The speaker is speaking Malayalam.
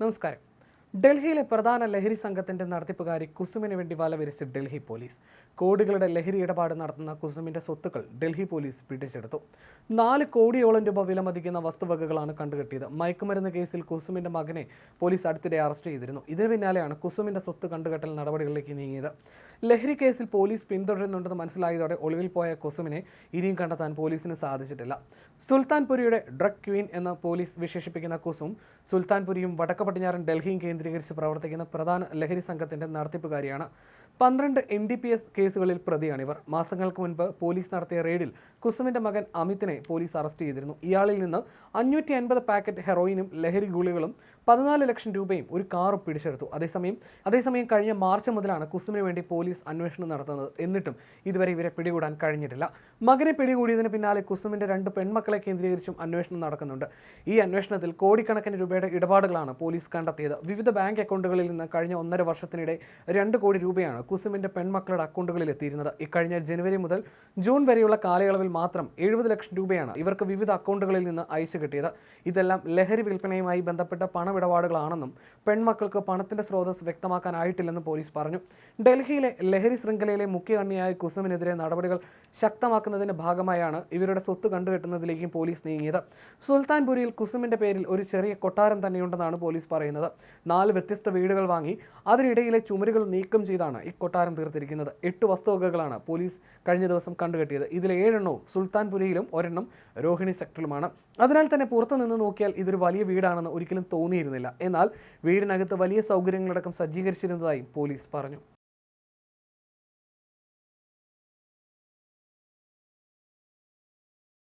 നമസ്കാരം ഡൽഹിയിലെ പ്രധാന ലഹരി സംഘത്തിന്റെ നടത്തിപ്പുകാരി കുസുമിന് വേണ്ടി വലവിരിച്ച് ഡൽഹി പോലീസ്. കോടികളുടെ ലഹരി ഇടപാട് നടത്തുന്ന കുസുമിന്റെ സ്വത്തുക്കൾ ഡൽഹി പോലീസ് പിടിച്ചെടുത്തു. നാല് കോടിയോളം രൂപ വിലമതിക്കുന്ന വസ്തുവകകളാണ് കണ്ടുകെട്ടിയത്. മയക്കുമരുന്ന് കേസിൽ കുസുമിന്റെ മകനെ പോലീസ് അടുത്തിടെ അറസ്റ്റ് ചെയ്തിരുന്നു. ഇതിന് പിന്നാലെയാണ് കുസുമിന്റെ സ്വത്ത് കണ്ടുകെട്ടൽ നടപടികളിലേക്ക് നീങ്ങിയത്. ലഹരി കേസിൽ പോലീസ് പിന്തുടരുന്നുണ്ടെന്ന് മനസ്സിലായതോടെ ഒളിവിൽ പോയ കുസുമിനെ ഇനിയും കണ്ടെത്താൻ പോലീസിന് സാധിച്ചിട്ടില്ല. സുൽത്താൻപുരിയുടെ ഡ്രഗ് ക്വീൻ എന്ന് പോലീസ് വിശേഷിപ്പിക്കുന്ന കുസും സുൽത്താൻപുരിയും വടക്ക് പടിഞ്ഞാറൻ ഡൽഹിയും പ്രവർത്തിക്കുന്ന പ്രധാന ലഹരി സംഘത്തിന്റെ നടത്തിപ്പുകാരിയാണ്. പന്ത്രണ്ട് എൻ ഡി പി എസ് കേസുകളിൽ പ്രതിയാണിവർ മാസങ്ങൾക്ക് മുൻപ് പോലീസ് നടത്തിയ റെയ്ഡിൽ കുസുമിന്റെ മകൻ അമിതിനെ പോലീസ് അറസ്റ്റ് ചെയ്തിരുന്നു. ഇയാളിൽ നിന്ന് അഞ്ഞൂറ്റി അൻപത് പാക്കറ്റ് ഹെറോയിനും ലഹരി ഗുളികളും പതിനാല് ലക്ഷം രൂപയും ഒരു കാറും പിടിച്ചെടുത്തു. അതേസമയം അതേസമയം കഴിഞ്ഞ മാർച്ച് മുതലാണ് കുസുമിന് വേണ്ടി പോലീസ് അന്വേഷണം നടത്തുന്നത്. എന്നിട്ടും ഇതുവരെ ഇവരെ പിടികൂടാൻ കഴിഞ്ഞിട്ടില്ല. മകനെ പിടികൂടിയതിന് പിന്നാലെ കുസുമിന്റെ രണ്ട് പെൺമക്കളെ കേന്ദ്രീകരിച്ചും അന്വേഷണം നടക്കുന്നുണ്ട്. ഈ അന്വേഷണത്തിൽ കോടിക്കണക്കിന് രൂപയുടെ ഇടപാടുകളാണ് പോലീസ് കണ്ടെത്തിയത്. വിവിധ ബാങ്ക് അക്കൗണ്ടുകളിൽ നിന്ന് കഴിഞ്ഞ ഒന്നര വർഷത്തിനിടെ രണ്ട് കോടി രൂപയാണ് കുസുമിന്റെ പെൺമക്കളുടെ അക്കൗണ്ടുകളിൽ എത്തിയിരുന്നത്. ഇക്കഴിഞ്ഞ ജനുവരി മുതൽ ജൂൺ വരെയുള്ള കാലയളവിൽ മാത്രം എഴുപത് ലക്ഷം രൂപയാണ് ഇവർക്ക് വിവിധ അക്കൗണ്ടുകളിൽ നിന്ന് അയച്ചു കിട്ടിയത്. ഇതെല്ലാം ലഹരി വിൽപ്പനയുമായി ബന്ധപ്പെട്ട പണമിടപാടുകളാണെന്നും പെൺമക്കൾക്ക് പണത്തിന്റെ സ്രോതസ് വ്യക്തമാക്കാനായിട്ടില്ലെന്നും പോലീസ് പറഞ്ഞു. ഡൽഹിയിലെ ലഹരി ശൃംഖലയിലെ മുഖ്യ കണ്ണിയായ കുസുമിനെതിരെ നടപടികൾ ശക്തമാക്കുന്നതിന്റെ ഭാഗമായാണ് ഇവരുടെ സ്വത്ത് കണ്ടുകെട്ടുന്നതിലേക്കും പോലീസ് നീങ്ങിയത്. സുൽത്താൻപുരിയിൽ കുസുമിന്റെ പേരിൽ ഒരു ചെറിയ കൊട്ടാരം തന്നെയുണ്ടെന്നാണ് പോലീസ് പറയുന്നത്. നാല് വ്യത്യസ്ത വീടുകൾ വാങ്ങി അതിനിടയിലെ ചുമരുകൾ നീക്കം ചെയ്താണ് ഈ കൊട്ടാരം തീർത്തിരിക്കുന്നത്. എട്ട് വസ്തുവകകളാണ് പോലീസ് കഴിഞ്ഞ ദിവസം കണ്ടുകെട്ടിയത്. ഇതിലെ ഏഴെണ്ണവും സുൽത്താൻപുരിയിലും ഒരെണ്ണം രോഹിണി സെക്ടറിലുമാണ്. അതിനാൽ തന്നെ പുറത്തുനിന്ന് നോക്കിയാൽ ഇതൊരു വലിയ വീടാണെന്ന് ഒരിക്കലും തോന്നിയിരുന്നില്ല. എന്നാൽ വീടിനകത്ത് വലിയ സൗകര്യങ്ങളടക്കം സജ്ജീകരിച്ചിരുന്നതായും പോലീസ് പറഞ്ഞു.